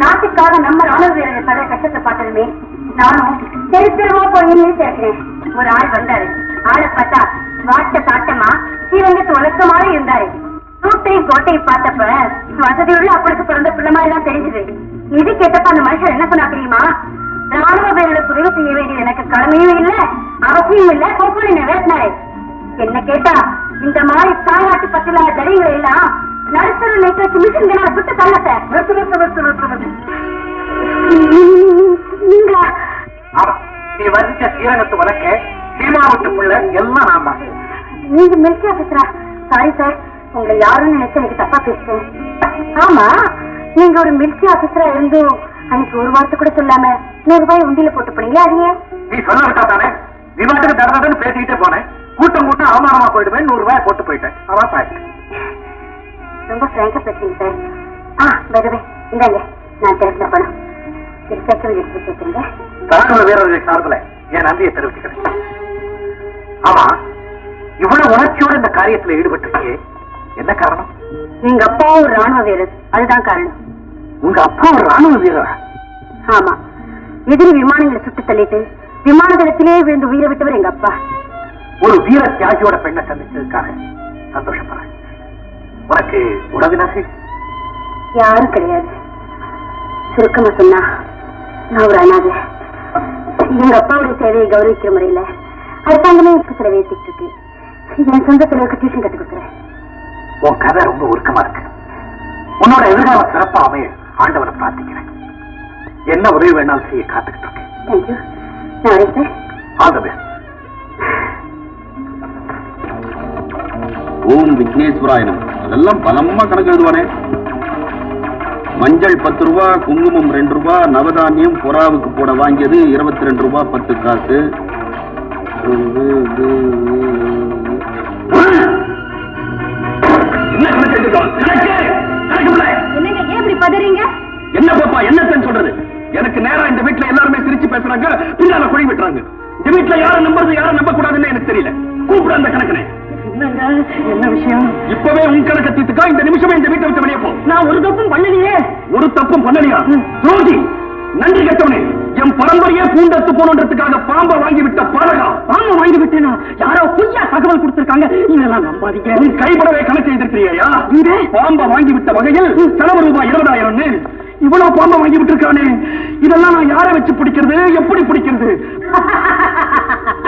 நாட்டுக்காக நம்ம ராணுவ வீரர்கள் பட கஷ்டத்தை பார்த்ததுமே நானும் தெரு தெருவா போய் சேர்க்கிறேன். ஒரு ஆள் வந்தாரு. ஆளை பார்த்தா வாட்ட சாட்டமா ஸ்ரீரங்கத்து வழக்கமாக இருந்தாரு. சூட்டையும் கோட்டையும் பார்த்தப்ப வசதியுள்ள அப்பளுக்கு பிறந்த பிள்ளை மாதிரி தான் தெரிஞ்சது. இது கேட்டப்ப அந்த மனுஷன் என்ன சொன்னா தெரியுமா? ராணுவ வீரர்களுக்கு உதவி செய்ய வேண்டியது எனக்கு கடமையும் இல்ல அவசியம் இல்ல கொப்புளி நிறைவேற்றினாரு என்ன கேட்டா இந்த மாதிரி தாய்நாட்டு பத்திலான தடைகள் எல்லாம் விட்டு தள்ள சார் நிறுத்து நிறுத்து நிறுத்து நிறுத்து நிறுத்து. நீங்களா? ஆமா நீ வர்ணிச்ச ஸ்ரீரங்கத்து வழக்க சீமாவட்டு புள்ள எல்லாம் தான் நீங்க மிலிட்டரி ஆபீசரா சாரி சார் உங்களை யாரும் நினைச்சு எனக்கு தப்பா பேசுறேன் ஆமா நீங்க ஒரு மிலிட்டரி ஆபீசரா இருந்தும் அன்னைக்கு ஒரு வார்த்தை கூட சொல்லாம நூறு ரூபாய் உண்டியில போட்டு போனீங்க அது ஏன் நீ சொல்ல விட்டா தானே? விவாதத்துக்கு தடதடன்னு பேசிக்கிட்டே போனேன். கூட்டம் கூட்டம் அவமானமா போயிடுவேன் நூறு ரூபாய் போட்டு போயிட்டேன். அவன் பாட்டு ரொம்ப பேசுறீங்க சார் ஆ பைதவே இந்தாங்க நான் தெரிஞ்ச பணம். இது ராணுவ வீரர்கள் சார்பில் என் நன்றியை தெரிவிச்சுக்கிறேன். ஆமா இவ்வளவு உணர்ச்சியோட இந்த காரியத்துல ஈடுபட்டிருக்கே என்ன காரணம்? எங்க அப்பா ஒரு ராணுவ வீரர் அதுதான் காரணம். உங்க அப்பா ஒரு ராணுவ வீரரா? ஆமா எதிரி விமானங்களை சுட்டு தள்ளிட்டு விமான தளத்திலேயே விழுந்து உயிரை விட்டவர் எங்க அப்பா. ஒரு வீர தியாகியோட பெண்ணை சந்திச்சதுக்காக சந்தோஷப்படுறேன். உனக்கு உறவினர்கள் யாரும் கிடையாது. சுருக்கமா சொன்னா நான் ஒரு அனாதை. எங்க அப்பாவுடைய சேவையை கௌரவிக்கிற முறையில அரசாங்கமே எனக்கு சில வேசிட்டு இருக்கு. என் சொந்த செலவுக்கு டியூஷன் கத்து கொடுக்குறேன். உன் கதை ரொம்ப உருக்கமா இருக்கு. உன்னோட எதிர்காலம் சிறப்பா அமைய ஆண்டவனை பிரார்த்திக்கிறேன். என்ன உதவி வேணாலும் செய்ய காத்துக்கிட்டு இருக்கேன். தேங்க்யூ நான் வரேன் சார் ஆல் தி பெஸ்ட் ஓம் விக்னேஸ்வராயனம் அதெல்லாம் பலமா கணக்கு எழுதுவானே மஞ்சள் பத்து ரூபா குங்குமம் ரெண்டு ரூபா நவதானியம் புறாவுக்கு போட வாங்கியது இருபத்தி ரெண்டு ரூபா பத்து காசு. என்ன பாப்பா என்னத்தன்னு சொல்றது? எனக்கு நேரா இந்த வீட்டுல எல்லாருமே சிரிச்சு பேசுறாங்க பின்னால குழி விட்டுறாங்க. இந்த வீட்டுல யாரை நம்புறது யாரை நம்ப கூடாதுன்னு எனக்கு தெரியல. கூப்பிடு அந்த கணக்கனை. என்ன விஷயம்? இப்பவே உன் கணக்க தீர்த்துக்கா இந்த நிமிஷமே இந்த வீட்டை விட்டு வெளியே போ. நான் ஒரு தப்பும் பண்ணலையே. ஒரு தப்பும் பண்ணலையா? ஜோதி நன்றி கெட்டவனே என் பரம்பரையே பூண்டத்து போனன்றதுக்காக பாம்பை வாங்கி விட்ட பாலகா. ஆமா வாங்கி விட்டேனா? யாரோ பொய்யா தகவல் கொடுத்திருக்காங்க. இதெல்லாம் நம்பாதீங்க. நீ கைப்படவே கணக்கு எழுதிருக்கிறியா? பாம்பை வாங்கி விட்ட வகையில் செலவு ரூபாய் இருபதாயிரம்னு. இவ்வளவு பாம்பை வாங்கி விட்டிருக்கானே. இதெல்லாம் நான் யாரை வச்சு பிடிக்கிறது? எப்படி பிடிக்கிறது?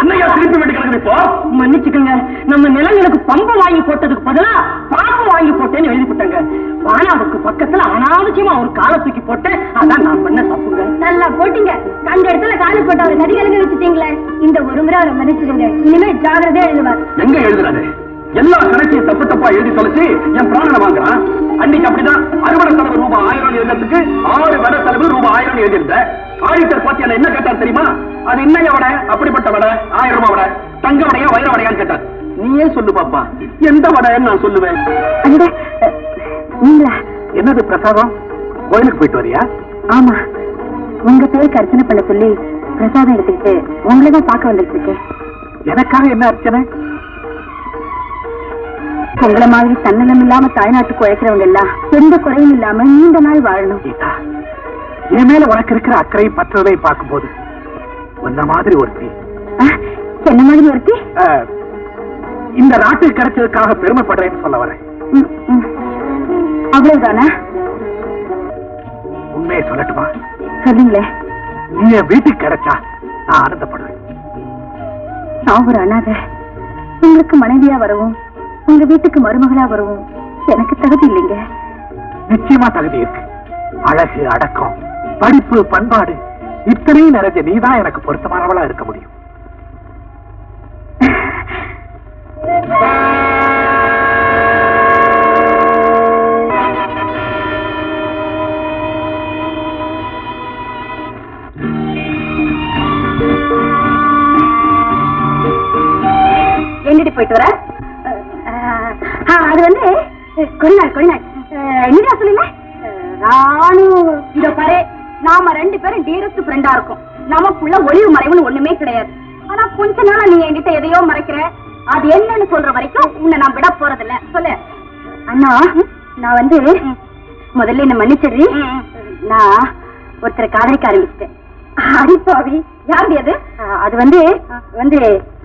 என்னையா திருப்பி இப்போ? மன்னிச்சுக்கோங்க. நம்ம நிலங்களுக்கு பம்பு வாங்கி போட்டதுக்கு பதிலா பாம்பு வாங்கி போட்டேன்னு எழுதி போட்டாங்க. வானாவுக்கு பக்கத்துல அனாவசியமா ஒரு காலை தூக்கி போட்டேன். அதான் நான் பண்ண தப்புங்க. நல்லா போட்டீங்க. கண்ட இடத்துல காலு போட்டு அவரை கதி கலங்க வச்சுட்டீங்களே. இந்த ஒரு முறை அவரை மன்னிச்சிடுங்க இனிமே ஜாகிரதையா எழுதுவார். எங்க எழுதுறாரு? எல்லா கணக்கையும் தப்பு தப்பா எழுதி தொலைச்சு என் பிராணனை வாங்குறான். அன்னைக்கு அப்படிதான் அறுவடை செலவு ரூபாய் ஆயிரம் எழுதுறதுக்கு ஆறு வடை செலவு ரூபாய் ஆயிரம் எழுதியிருந்த. ஆடிட்டர் பாத்தி என்ன என்ன கேட்டார் தெரியுமா? அது இன்னைய வடை அப்படிப்பட்ட வடை ஆயிரம் ரூபாய் வடை தங்க வடையா வைர வடையான்னு கேட்டார். நீயே சொல்லு பாப்பா எந்த வடைன்னு நான் சொல்லுவேன். என்னது பிரசாதம்? கோயிலுக்கு போயிட்டு வரியா? ஆமா. உங்க பேருக்கு அர்ச்சனை பண்ண சொல்லி பிரசாதம் எடுத்துக்கிட்டு உங்களை தான் பார்க்க வந்துட்டு இருக்கேன். எனக்காக என்ன அர்ச்சனை? உங்களை மாதிரி தன்னலம் இல்லாம தாய்நாட்டுக்கு உழைக்கிறவங்க எல்லாம் எந்த குறையும் இல்லாம நீண்ட நாள் வாழணும். கீதா என் மேல உனக்கு இருக்கிற அக்கறை பற்றதை பார்க்கும்போது உன்ன மாதிரி ஒருத்தி. என்ன மாதிரி ஒருத்தி? இந்த நாட்டுக்கு கிடைச்சதுக்காக பெருமைப்படுறேன்னு சொல்ல வரேன். அவ்வளவுதானா? உண்மையை சொல்லட்டுமா? சொல்லுங்களே. நீ என் வீட்டுக்கு கிடைச்சா நான் ஆனந்தப்படுவேன். நான் ஒரு அனாதை. உங்களுக்கு மனைவியா வரவும் உங்க வீட்டுக்கு மருமகளா வரவும். எனக்கு தகுதி இல்லைங்க. நிச்சயமா தகுதி இருக்கு. அழகு அடக்கம் படிப்பு பண்பாடு இத்தனையும் நிறைஞ்ச நீதான் எனக்கு பொருத்தமானவளா இருக்க முடியும். அது வந்து கொள்நாள் கொள்நாள் என்ன சொல்லல ராணு இத பாரு. நாம ரெண்டு பேரும் டீரஸ்ட் ஃப்ரெண்டா இருக்கோம். நமக்குள்ள ஒளிவு மறைவுன்னு ஒண்ணுமே கிடையாது. ஆனா கொஞ்ச நாளா நீ என்கிட்ட எதையோ மறைக்கிற. அது என்னன்னு சொல்ற வரைக்கும் உன்னை நான் விட போறது இல்ல சொல்லு. அண்ணா நான் வந்து முதல்ல என்ன மன்னிச்சிடுறி. நான் ஒருத்தரை காதலிக்க ஆரம்பிச்சிட்டேன். அடிப்பாவி யாருடைய அது? அது வந்து வந்து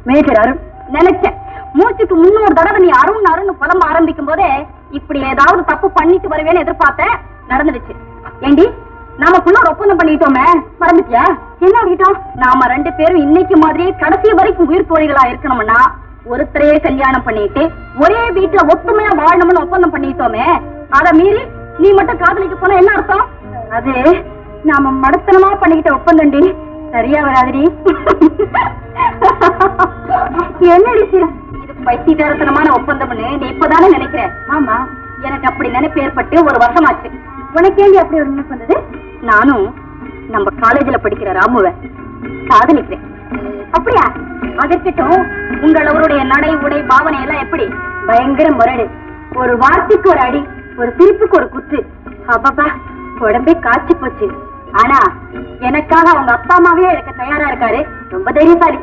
மேஜர் அருண். நினைச்சேன். மூச்சுக்கு முன்னூறு தடவை நீ அருண் அருண் புலம்ப ஆரம்பிக்கும் போதே இப்படி ஏதாவது தப்பு பண்ணிட்டு வருவேன்னு எதிர்பார்த்தேன் நடந்துடுச்சு. ஏண்டி நாமக்குள்ள ஒரு ஒப்பந்தம் பண்ணிட்டோமே மறந்துட்டியா? என்ன ஆகிட்டோம்? நாம ரெண்டு பேரும் இன்னைக்கு மாதிரியே கடைசி வரைக்கும் உயிர் தோழிகளா இருக்கணும்னா ஒருத்தரையே கல்யாணம் பண்ணிட்டு ஒரே வீட்டுல ஒத்துமையா வாழணும்னு ஒப்பந்தம் பண்ணிட்டோமே அத மீறி நீ மட்டும் காதலிக்க போனா என்ன அர்த்தம்? அது நாம மடத்தனமா பண்ணிக்கிட்ட ஒப்பந்தம்டி சரியா வராதுடி. என்னடி சிர- பைத்தியகாரத்தனமான ஒப்பந்தம்னு நீ இப்பதானே நினைக்கிற? ஆமா எனக்கு அப்படி நினைப்பு ஏற்பட்டு ஒரு வருஷமாச்சு. உனக்கு ஏண்டி அப்படி ஒரு நினைப்பு வந்தது? நானும் நம்ம காலேஜ்ல படிக்கிற ராமுவ காதலிக்கிறேன் அப்படியா? அதற்கிட்டும் உங்கள் அவருடைய நடை உடை பாவனை எல்லாம் எப்படி? பயங்கர முரடு. ஒரு வார்த்தைக்கு ஒரு அடி ஒரு திருப்புக்கு ஒரு குத்து. அப்பப்பா உடம்பே காய்ச்சி போச்சு. ஆனா எனக்காக அவங்க அப்பா அம்மாவே இருக்க தயாரா இருக்காரு. ரொம்ப தைரியசாலி.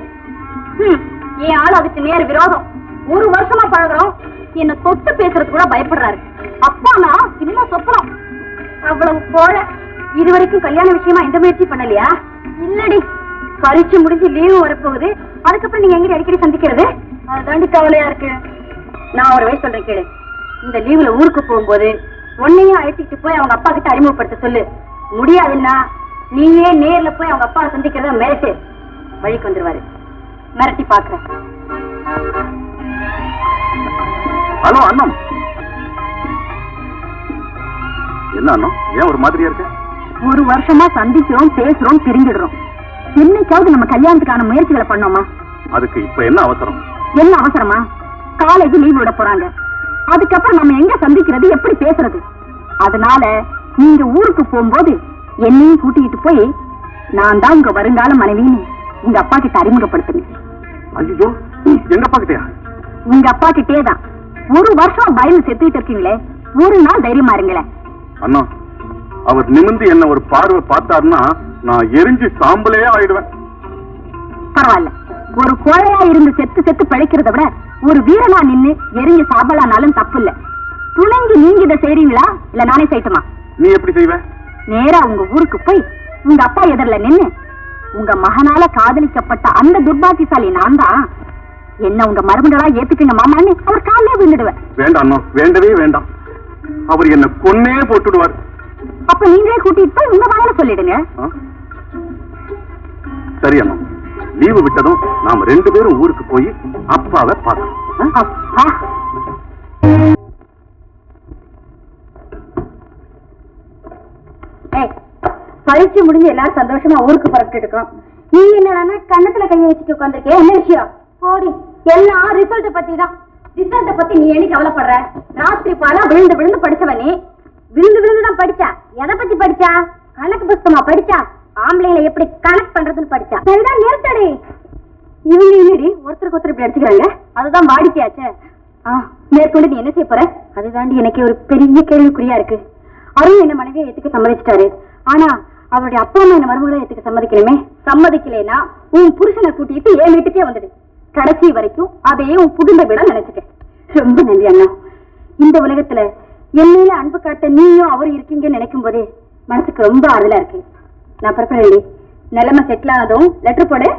ஹம், என் ஆள் அதுக்கு நேர் விரோதம். ஒரு வருஷமா பழகுறோம். என்ன தொட்டு பேசுறது கூட பயப்படுறாரு. அப்பா நான் சின்ன சொப்பனம். அவ்வளவு போல. இது வரைக்கும் கல்யாண விஷயமா எந்த முயற்சி பண்ணலையா? இல்லடி. பரீட்சை முடிஞ்சு லீவு வரப்போகுது. அதுக்கப்புறம் நீங்க எங்க அடிக்கடி சந்திக்கிறது? அதுதாண்டி கவலையா இருக்கு. நான் ஒரு வயசு சொல்றேன் கேளு. இந்த லீவுல ஊருக்கு போகும்போது உன்னையும் அழைச்சிட்டு போய் அவங்க அப்பா கிட்ட அறிமுகப்படுத்த சொல்லு. முடியாதுன்னா நீயே நேர்ல போய் அவங்க அப்பா சந்திக்கிறத மிரட்டு. வழிக்கு வந்துருவாரு. மிரட்டி பாக்குறேன் ஹலோ அண்ணம் என்ன அண்ணம் ஏன் ஒரு மாதிரியா இருக்க? ஒரு வருஷமா சந்திக்கிறோம் பேசுறோம் பிரிஞ்சிடுறோம் என்னைக்காவது நம்ம கல்யாணத்துக்கான முயற்சிகளை பண்ணோமா? அதுக்கு இப்ப என்ன அவசரம்? என்ன அவசரமா? காலேஜ் லீவ் விட போறாங்க. அதுக்கப்புறம் நம்ம எங்க சந்திக்கிறது எப்படி பேசுறது? அதனால நீங்க ஊருக்கு போகும்போது என்னையும் கூட்டிட்டு போய் நான் தான் உங்க வருங்கால மனைவின்னு உங்க அப்பா கிட்ட அறிமுகப்படுத்துங்க. ஐயோ எங்க பாக்கிட்டியா உங்க அப்பா கிட்டே தான் ஒரு வருஷம் பயந்து செத்துக்கிட்டு இருக்கீங்களே ஒரு நாள் தைரியமா இருங்களேன். அண்ணா அவர் நிமிந்து என்ன ஒரு பார்வை பார்த்தாருன்னா நான் எரிஞ்சு சாம்பலே ஆயிடுவேன். பரவாயில்ல. ஒரு கோழையா இருந்து செத்து செத்து பிழைக்கிறத விட ஒரு வீரனா நின்னு எரிஞ்சு சாம்பலானாலும் தப்பு இல்ல துணங்கி நீங்க இதை செய்றீங்களா? இல்ல நானே செய்யட்டுமா? நீ எப்படி செய்வ? நேரா உங்க ஊருக்கு போய் உங்க அப்பா எதிரில நின்னு உங்க மகனால காதலிக்கப்பட்ட அந்த துர்பாக்கியசாலி நான் தான் என்ன உங்க மருமகளா ஏத்துக்குங்க மாமான்னு அவர் காலையே விழுந்துடுவேன் வேண்டாம் வேண்டவே வேண்டாம். அவர் என்ன கொன்னே போட்டுடுவார். அப்ப நீங்களே கூட்டிட்டு போய் உங்க வாயில சொல்லிடுங்க? சரி அண்ணா லீவு விட்டதும் நாம ரெண்டு பேரும் ஊருக்கு போய் அப்பாவை பார்க்கணும் ஆ? அப்பா. ஏய், பரீட்சை முடிஞ்சு எல்லாரும் சந்தோஷமா ஊருக்கு புறப்பட்டு இருக்கோம். நீ என்னடான்னா கண்ணத்துல கைய வச்சுட்டு உட்காந்துருக்கே என்ன விஷயம்? போடி எல்லாம் ரிசல்ட் பத்தி தான் ரிசல்ட்ட பத்தி நீ என்னைக்கு கவலைப்படுற? ராத்திரி பாலா விழுந்து விழுந்து படிச்சவ நீ. விழுந்து விழுந்து தான் படிச்சா. எதை பத்தி படிச்சா? கணக்கு புஸ்தமா படிச்சா? ஆம்பளைங்களை எப்படி கனெக்ட் பண்றதுன்னு படிச்சா? சரிதான் நிறுத்தடி. இவங்க இல்லடி ஒருத்தருக்கு ஒருத்தர் இப்படி அடிச்சுக்கிறாங்க. அதுதான் வாடிக்கையாச்சே. ஆ மேற்கொண்டு நீ என்ன செய்ய போற? அதுதாண்டி எனக்கு ஒரு பெரிய கேள்விக்குறியா இருக்கு. அருண் என்ன மனைவியை ஏத்துக்க சம்மதிச்சிட்டாரு. ஆனா அவருடைய அப்பா அம்மா என்ன மருமகளை ஏத்துக்க சம்மதிக்கணுமே? சம்மதிக்கலைன்னா உன் புருஷனை கூட்டிட்டு என் வீட்டுக்கே வந்துடு. கடைசி வரைக்கும் அதையே உன் புகுந்த விட நினைச்சுக்க. ரொம்ப நன்றி அண்ணா. இந்த உலகத்துல என் மேல அன்பு காட்ட நீயும் அவரும் இருக்கீங்கன்னு நினைக்கும் போதே மனசுக்கு ரொம்ப ஆறுதலா இருக்கு. நான் பிறப்பேன் நிலைமை செட்டில் ஆனதும் லெட்டர் போடு.